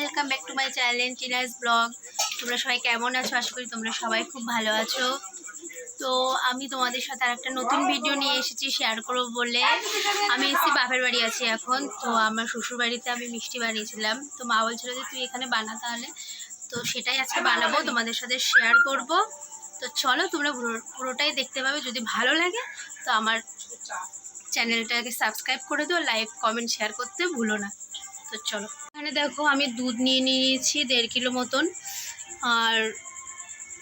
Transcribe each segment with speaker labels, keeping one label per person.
Speaker 1: Welcome back to my channel Tina's blog তোমরা সবাই কেমন আছো? আশা করি তোমরা সবাই খুব ভালো আছো। তো আমি তোমাদের সাথে আর একটা নতুন ভিডিও নিয়ে এসেছি শেয়ার করব বলে। আমি এসেছি, বাপের বাড়ি আছি এখন। তো আমার শ্বশুর বাড়িতে আমি মিষ্টি বানিয়েছিলাম। তো মা বলছিল যে, তুই এখানে বানা তাহলে। তো সেটাই আজকে বানাবো, তোমাদের সাথে শেয়ার করব। তো চলো, তোমরা পুরো- পুরোটাই দেখতে পাবে। যদি ভালো লাগে, তো আমার চ্যানেলটাকে সাবস্ক্রাইব করে দিও লাইক কমেন্ট শেয়ার করতে ভুলো না। তো চলো। এখানে দেখো আমি দুধ নিয়ে নিয়েছি দেড় কিলো মতন। আর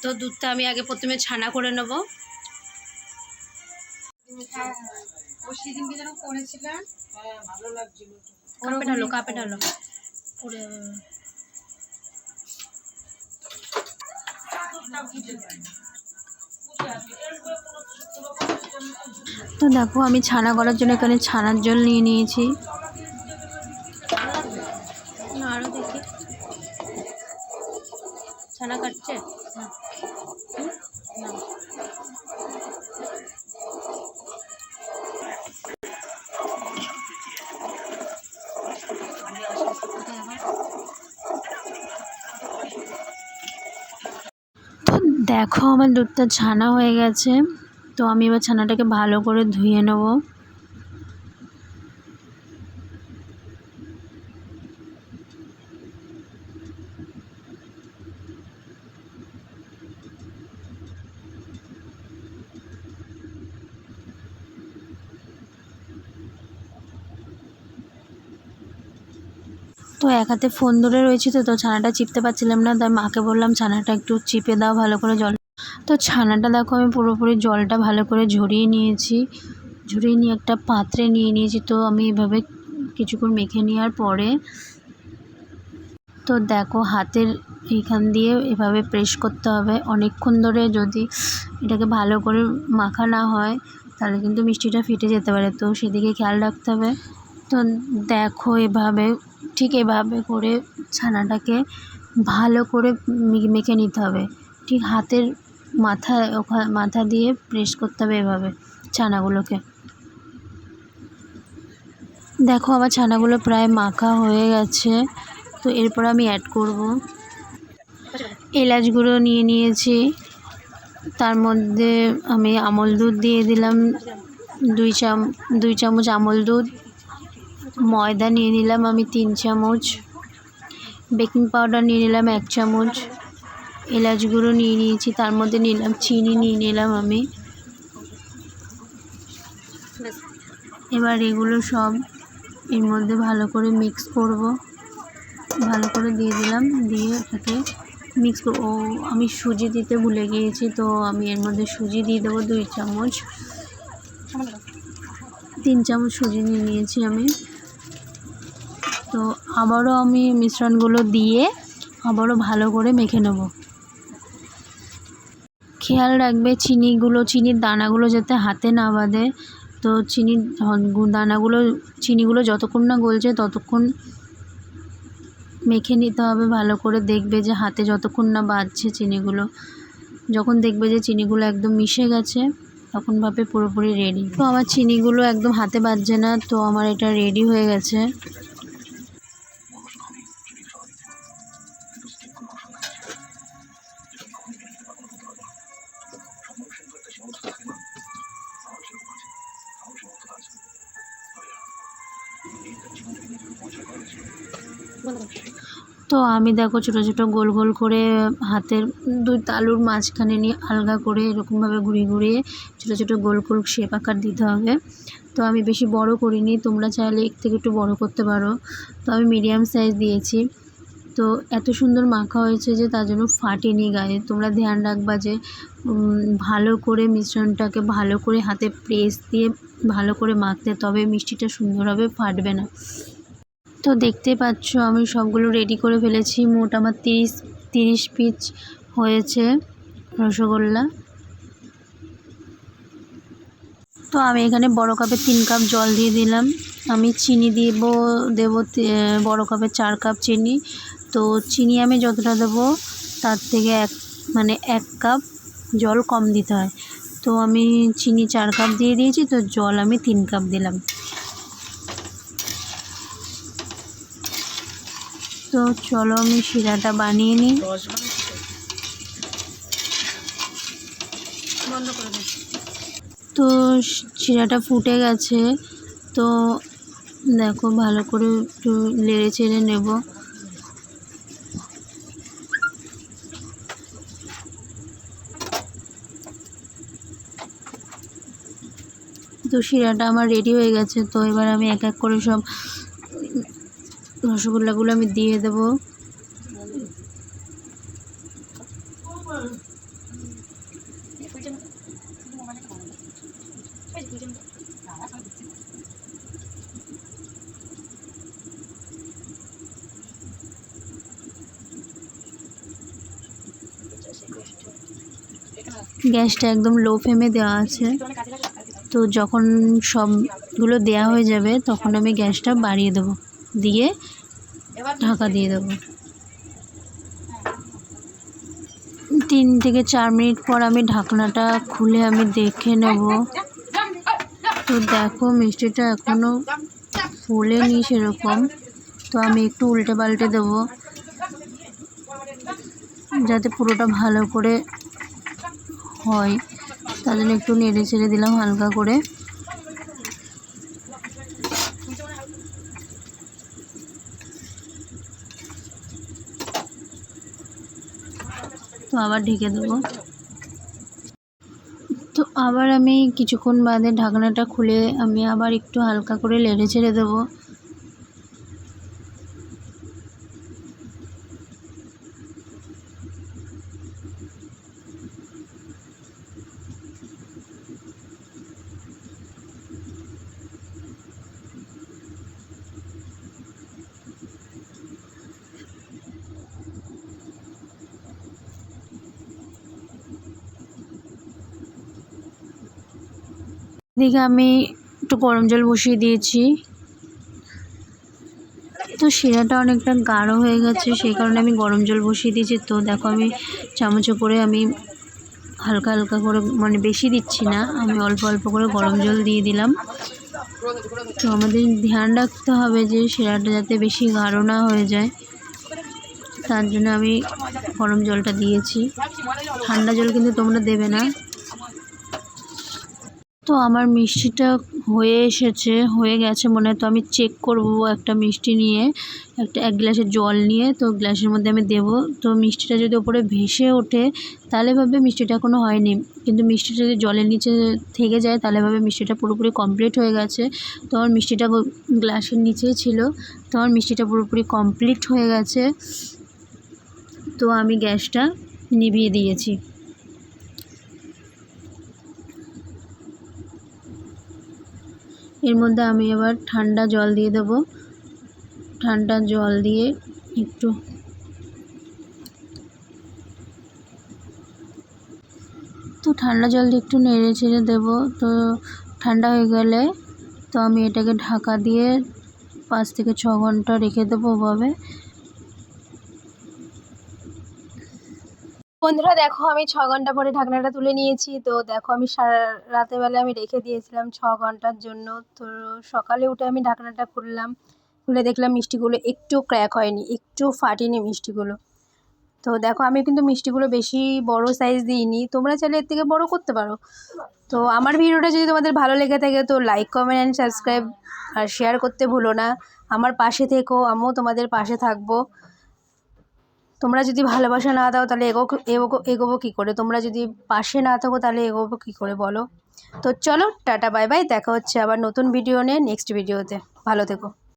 Speaker 1: তো দুধটা আমি আগে প্রথমে ছানা করে নেব। কাপে ঢালো কাপে ঢালো তো দেখো আমি ছানা করার জন্য এখানে ছানার জল নিয়ে নিয়েছি। ছানা কাটছে? দেখো, আমার দুধটা ছানা হয়ে গেছে। তো আমি এবার ছানাটাকে ভালো করে ধুয়ে নেব। তো এক হাতে ফোন ধরে রয়েছি তো তো ছানাটা চিপতে পারছিলাম না, তাই মাকে বললাম ছানাটা একটু চিপে দাও ভালো করে জল। তো ছানাটা দেখো আমি পুরোপুরি জলটা ভালো করে ঝরিয়ে নিয়েছি, ঝরিয়ে নিয়ে একটা পাত্রে নিয়ে নিয়েছি তো আমি এভাবে কিছুক্ষণ মেখে নেওয়ার পরে তো দেখো হাতের এইখান দিয়ে এভাবে প্রেস করতে হবে। অনেকক্ষণ ধরে যদি এটাকে ভালো করে মাখা না হয়, তাহলে কিন্তু মিষ্টিটা ফেটে যেতে পারে। তো সেদিকে খেয়াল রাখতে হবে। তো দেখো এভাবে ঠিক এভাবে করে ছানাটাকে ভালো করে মেখে নিতে হবে। ঠিক হাতের মাথা ওখা মাথা দিয়ে প্রেস করতে হবে এভাবে ছানাগুলোকে। দেখো আমার ছানাগুলো প্রায় মাখা হয়ে গেছে, তো এরপর আমি অ্যাড করব। এলাচ গুঁড়ো নিয়ে নিয়েছি, তার মধ্যে আমি আমল দুধ দিয়ে দিলাম, দুই চাম, দুই চামচ আমল দুধ। ময়দা নিয়ে নিলাম আমি তিন চামচ। বেকিং পাউডার নিয়ে নিলাম এক চামচ। এলাচ গুঁড়ো নিয়ে নিয়েছি, তার মধ্যে নিলাম, চিনি নিয়ে নিলাম আমি। এবার এগুলো সব এর মধ্যে ভালো করে মিক্স করব। ভালো করে দিয়ে দিলাম, দিয়ে এটাকে মিক্স করব ও, আমি সুজি দিতে ভুলে গিয়েছি, তো আমি এর মধ্যে সুজি দিয়ে দেবো দুই চামচ। তিন চামচ সুজি নিয়ে নিয়েছি আমি। তো আবারও আমি মিশ্রণগুলো দিয়ে আবারও ভালো করে মেখে নেব। খেয়াল রাখবে চিনিগুলো, চিনির দানাগুলো যাতে হাতে না বাঁধে। তো চিনির দানাগুলো, চিনিগুলো যতক্ষণ না গলছে ততক্ষণ মেখে নিতে হবে। ভালো করে দেখবে যে হাতে যতক্ষণ না বাজছে চিনিগুলো। যখন দেখবে যে চিনিগুলো একদম মিশে গেছে, তখন ভাবে পুরোপুরি রেডি তো আমার চিনিগুলো একদম হাতে বাজছে না, তো আমার এটা রেডি হয়ে গেছে। তো আমি দেখো ছোটো ছোটো গোল গোল করে হাতের দুই তালুর মাঝখানে নিয়ে আলগা করে এরকমভাবে ঘুরিয়ে ঘুরিয়ে ছোটো ছোটো গোল গোল শেপ আকার দিতে হবে। তো আমি বেশি বড় করিনি, তোমরা চাইলে এর থেকে একটু বড় করতে পারো। তো আমি মিডিয়াম সাইজ দিয়েছি। তো এত সুন্দর মাখা হয়েছে যে তার জন্য ফাটেনি গায়ে। তোমরা ধ্যান রাখবা যে ভালো করে মিশ্রণটাকে ভালো করে হাতে প্রেস দিয়ে ভালো করে মাখতে তবে মিষ্টিটা সুন্দর হবে ফাটবে না। তো দেখতে পাচ্ছ, আমি সবগুলো রেডি করে ফেলেছি। মোট আমার তিরিশ তিরিশ পিস হয়েছে রসগোল্লা। তো আমি এখানে বড় কাপে তিন কাপ জল দিয়ে দিলাম। আমি চিনি দিব, দেব বড় কাপে চার কাপ চিনি। তো চিনি আমি যতটা দেবো, তার থেকে এক মানে এক কাপ জল কম দিতে হয়। তো আমি চিনি চার কাপ দিয়ে দিয়েছি, তো জল আমি তিন কাপ দিলাম। তো চলো আমি শিরাটা বানিয়ে নিই। তো শিরাটা ফুটে গেছে। তো দেখো ভালো করে একটু নেড়ে চেড়ে নেব। তো শিরাটা আমার রেডি হয়ে গেছে। তো এবার আমি এক এক করে সব রসগোল্লাগুলো আমি দিয়ে দেবো। গ্যাসটা একদম লো ফ্লেমে দেওয়া আছে। তো যখন সবগুলো দেওয়া হয়ে যাবে, তখন আমি গ্যাসটা বাড়িয়ে দেবো। দিয়ে ঢাকা দিয়ে দেবো। তিন থেকে চার মিনিট পর আমি ঢাকনাটা খুলে আমি দেখে নেব। তো দেখো, মিষ্টিটা এখনও ফোলেনি সেরকম। তো আমি একটু উল্টে পাল্টে দেবো। যাতে পুরোটা ভালো করে হয়। জন্য একটু নেড়ে ছেড়ে দিলাম হালকা করে। আবার ঢেকে দেবো। তো আবার আমি কিছুক্ষণ বাদে ঢাকনাটা খুলে আমি আবার একটু হালকা করে লেড়ে ছেড়ে দেবো। এদিকে আমি একটু গরম জল বসিয়ে দিয়েছি। তো শিরাটা অনেকটা গাঢ় হয়ে গেছে, সেই কারণে আমি গরম জল বসিয়ে দিয়েছি। তো দেখো আমি চামচে করে আমি হালকা হালকা করে মানে বেশি দিচ্ছি না, আমি অল্প অল্প করে গরম জল দিয়ে দিলাম। তো আমাদের ধ্যান রাখতে হবে যে শিরাটা যাতে বেশি গাঢ় না হয়ে যায়। তার জন্য আমি গরম জলটা দিয়েছি। ঠান্ডা জল কিন্তু তোমরা দেবে না। তো আমার মিষ্টিটা হয়ে এসেছে, হয়ে গেছে মনে তো আমি চেক করব একটা মিষ্টি নিয়ে, একটা এক গ্লাসের জল নিয়ে, তো গ্লাসের মধ্যে আমি দেবো। তো মিষ্টিটা যদি ওপরে ভেসে ওঠে, তাহলে ভাবে মিষ্টিটা এখনও হয়নি। কিন্তু মিষ্টিটা যদি জলের নিচে থেকে যায়, তাহলে ভাবে মিষ্টিটা পুরোপুরি কমপ্লিট হয়ে গেছে। তো আমার মিষ্টিটা গ্লাসের নিচেই ছিল। তো আমার মিষ্টিটা পুরোপুরি কমপ্লিট হয়ে গেছে। তো আমি গ্যাসটা নিভিয়ে দিয়েছি। এর মধ্যে আমি এবার ঠান্ডা জল দিয়ে দেবো। ঠান্ডা জল দিয়ে একটু তো ঠান্ডা জল দিয়ে একটু নেড়ে ছেড়ে দেবো। তো ঠান্ডা হয়ে গেলে তো আমি এটাকে ঢাকা দিয়ে পাঁচ থেকে ছ ঘণ্টা রেখে দেবো ওভাবে।
Speaker 2: বন্ধুরা, দেখো আমি ছ ঘণ্টা পরে ঢাকনাটা তুলে নিয়েছি। তো দেখো আমি সারা রাতের বেলা আমি রেখে দিয়েছিলাম ছ ঘণ্টার জন্য। তো সকালে উঠে আমি ঢাকনাটা খুললাম। খুলে দেখলাম মিষ্টিগুলো একটু ক্র্যাক হয়নি, একটু ফাটেনি মিষ্টিগুলো। তো দেখো আমি কিন্তু মিষ্টিগুলো বেশি বড় সাইজ দিইনি। তোমরা চাইলে এর থেকে বড় করতে পারো। তো আমার ভিডিওটা যদি তোমাদের ভালো লেগে থাকে, তো লাইক কমেন্ট অ্যান্ড সাবস্ক্রাইব আর শেয়ার করতে ভুলো না। আমার পাশে থেকো, আমিও তোমাদের পাশে থাকব। তোমরা যদি ভালোবাসা না দাও, তাহলে এগো এগোবো এগোবো কী করে? তোমরা যদি পাশে না থাকো, তাহলে এগোবো কী করে বলো? তো চলো, টাটা, বাই বাই, দেখা হচ্ছে আবার নতুন ভিডিও নিয়ে নেক্সট ভিডিওতে ভালো থেকো।